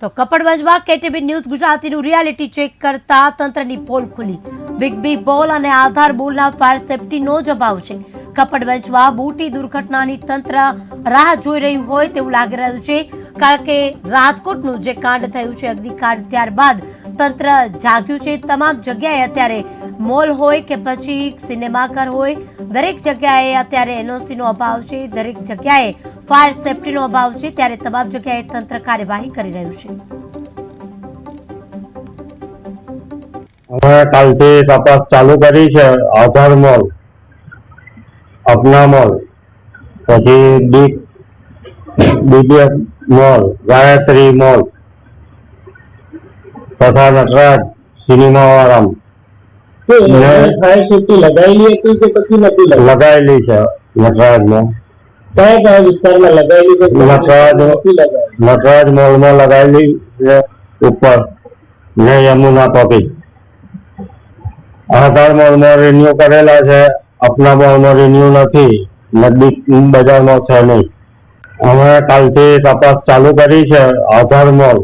તો કપડવંજમાં KTB news ગુજરાતીનું રિયાલિટી ચેક કરતા તંત્રની પોલ ખુલી. બિગ બી બોલ અને આધાર બોલના ફાયર સેફટીનો જ અભાવ છે. કપડવંજમાં મોટી દુર્ઘટનાની તંત્ર રાહ જોઈ રહ્યું હોય તેવું લાગી રહ્યું છે. કારણ કે રાજકોટનું જે કાંડ થયું છે અગ્નિકાંડ ત્યારબાદ તંત્ર જાગ્યું છે. તમામ જગ્યાએ અત્યારે મોલ હોય કે પછી સિનેમાઘર હોય, દરેક જગ્યાએ અત્યારે એનઓસીનો અભાવ છે, દરેક જગ્યાએ ફાયર સેફટીનો અભાવ છે, ત્યારે તમામ જગ્યાએ તંત્ર કાર્યવાહી કરી રહ્યું છે. અમે કાલથી તપાસ ચાલુ કરી છે, આધાર મોલ, અપના મોલ, પછી B BBF mall, Gayatri mall, તથા નટરાજ સિનેમા લગાવેલી હતી કે પછી નથી લગાવેલી છે નટરાજમાં કયા કયા વિસ્તારમાં લગાવેલી છે નટરાજ નટરાજ મોલમાં લગાવેલી છે ઉપર. ને યમુના ટોપિક આધાર મોલમાં રિન્યુ કરેલા છે અપના મોલમાં રિન્યુ નથી નજદીક બજારમાં છે નહીં. અમે કાલથી તપાસ ચાલુ કરી છે આધાર મોલ.